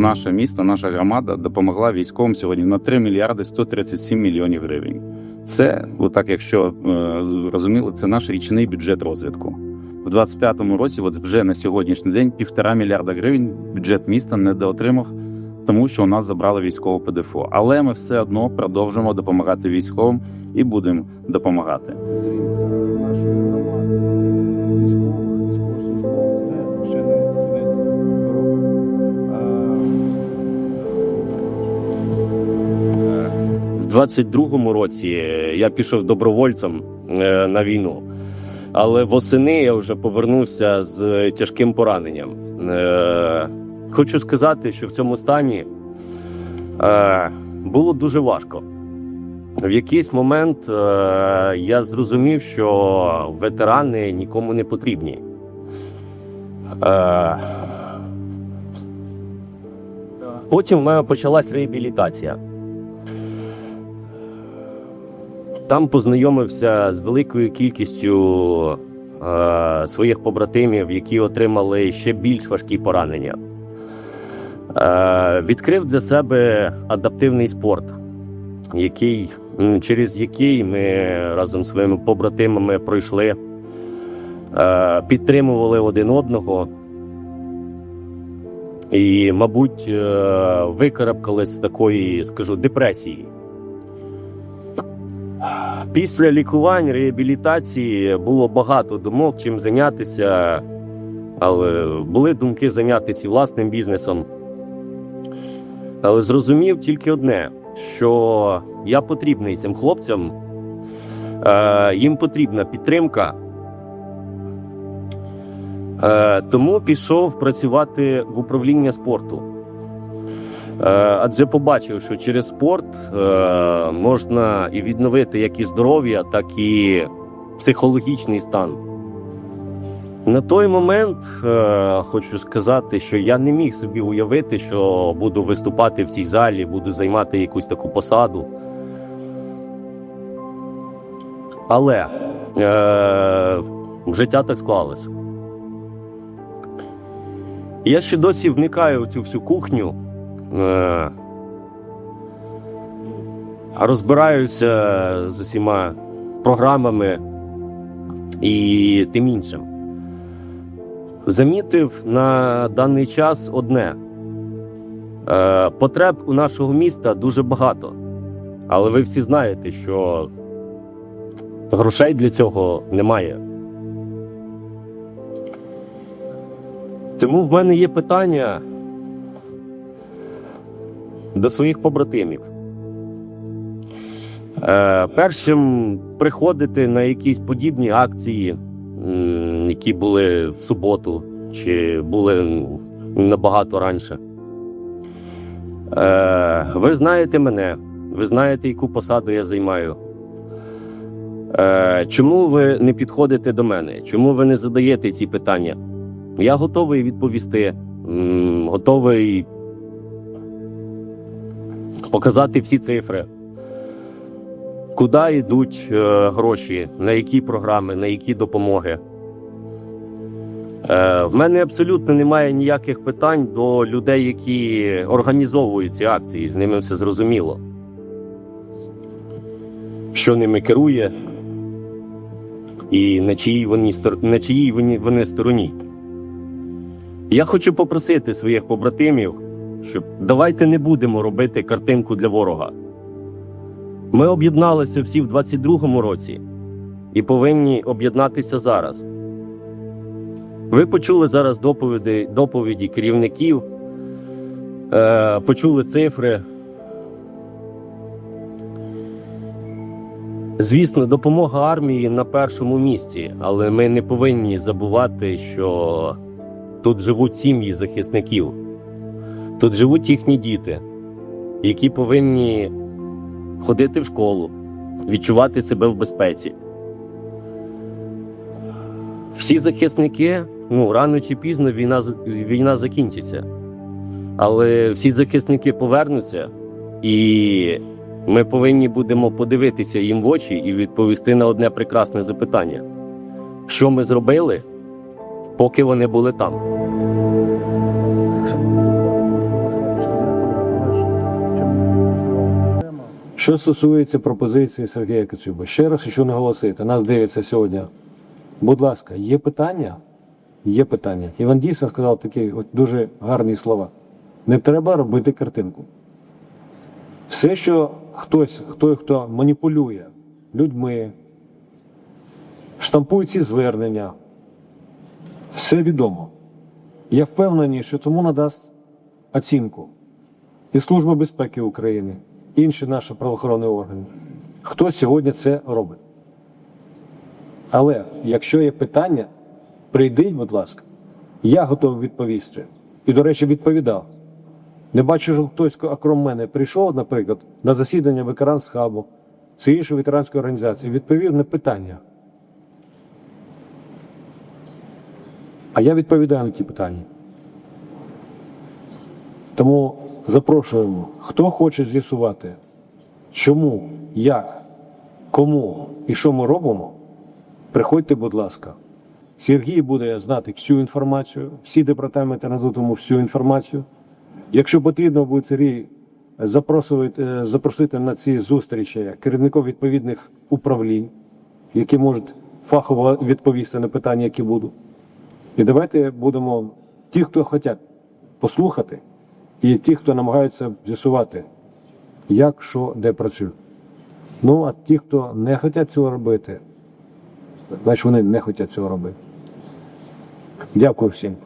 наше місто, наша громада допомогла військовим сьогодні на 3 мільярди 137 мільйонів гривень. Це, отак, якщо е, розуміли, це наш річний бюджет розвитку. В 25-му році, от вже на сьогоднішній день, півтора мільярда гривень бюджет міста недоотримав, тому що у нас забрали військове ПДФО. Але ми все одно продовжуємо допомагати військовим і будемо допомагати. 22-му році я пішов добровольцем е, на війну, але восени я вже повернувся з тяжким пораненням. Е, Хочу сказати, що в цьому стані е, було дуже важко. В якийсь момент е, я зрозумів, що ветерани нікому не потрібні. Е, Потім в мене почалась реабілітація. Там познайомився з великою кількістю е, своїх побратимів, які отримали ще більш важкі поранення. Е, відкрив для себе адаптивний спорт, який, через який ми разом з своїми побратимами пройшли, е, підтримували один одного. І, мабуть, е, викарабкались з такої, скажу, депресії. Після лікувань, реабілітації було багато думок, чим зайнятися, але були думки зайнятися власним бізнесом. Але зрозумів тільки одне: що я потрібний цим хлопцям, е, їм потрібна підтримка. Е, тому пішов працювати в управління спорту. Е, Адже побачив, що через спорт е, можна і відновити як і здоров'я, так і психологічний стан. На той момент е, хочу сказати, що я не міг собі уявити, що буду виступати в цій залі, буду займати якусь таку посаду. Але е, життя так склалось. Я ще досі вникаю в цю всю кухню. Е, розбираюся з усіма програмами і тим іншим. Замітив на даний час одне: е, потреб у нашого міста дуже багато. Але ви всі знаєте, що грошей для цього немає. Тому в мене є питання до своїх побратимів. Е, першим приходити на якісь подібні акції, які були в суботу, чи були набагато раніше. Е, ви знаєте мене, ви знаєте, яку посаду я займаю. Е, чому ви не підходите до мене? Чому ви не задаєте ці питання? Я готовий відповісти, готовий показати всі цифри. Куди йдуть е, гроші, на які програми, на які допомоги. Е, в мене абсолютно немає ніяких питань до людей, які організовують ці акції. З ними все зрозуміло. Що ними керує, і на чиїй вони, на чиїй вони, вони стороні. Я хочу попросити своїх побратимів, щоб давайте не будемо робити картинку для ворога. Ми об'єдналися всі в 22-му році і повинні об'єднатися зараз. Ви почули зараз доповіді, доповіді керівників, е, почули цифри. Звісно, допомога армії на першому місці, але ми не повинні забувати, що тут живуть сім'ї захисників, тут живуть їхні діти, які повинні ходити в школу, відчувати себе в безпеці. Всі захисники, ну рано чи пізно війна, війна закінчиться. Але всі захисники повернуться, і ми повинні будемо подивитися їм в очі і відповісти на одне прекрасне запитання: що ми зробили, поки вони були там? Що стосується пропозиції Сергія Кацюба, ще раз хочу наголосити, нас дивиться сьогодні. Будь ласка, є питання? Є питання. Іван дійсно сказав такі от дуже гарні слова. Не треба робити картинку. Все, що хтось, хто, хто маніпулює людьми, штампує ці звернення, все відомо. Я впевнений, що тому надасть оцінку і Служба безпеки України, інші наші правоохоронні органи. Хто сьогодні це робить? Але якщо є питання, прийдіть, будь ласка, я готовий відповісти. І, до речі, відповідав. Не бачу, що хтось, окрім мене, прийшов, наприклад, на засідання ветеранс-хабу чи іншої ветеранської організації, відповів на питання. А я відповідаю на ті питання. Тому запрошуємо, хто хоче з'ясувати, чому, як, кому і що ми робимо, приходьте, будь ласка. Сергій буде знати всю інформацію, всі департаменти нададуть всю інформацію. Якщо потрібно буде Сергій запросити, е, запросити на ці зустрічі керівників відповідних управлінь, які можуть фахово відповісти на питання, які будуть. І давайте будемо ті, хто хочуть послухати, і ті, хто намагаються з'ясувати, як, що, де працює. Ну, а ті, хто не хочуть цього робити, значить вони не хочуть цього робити. Дякую всім.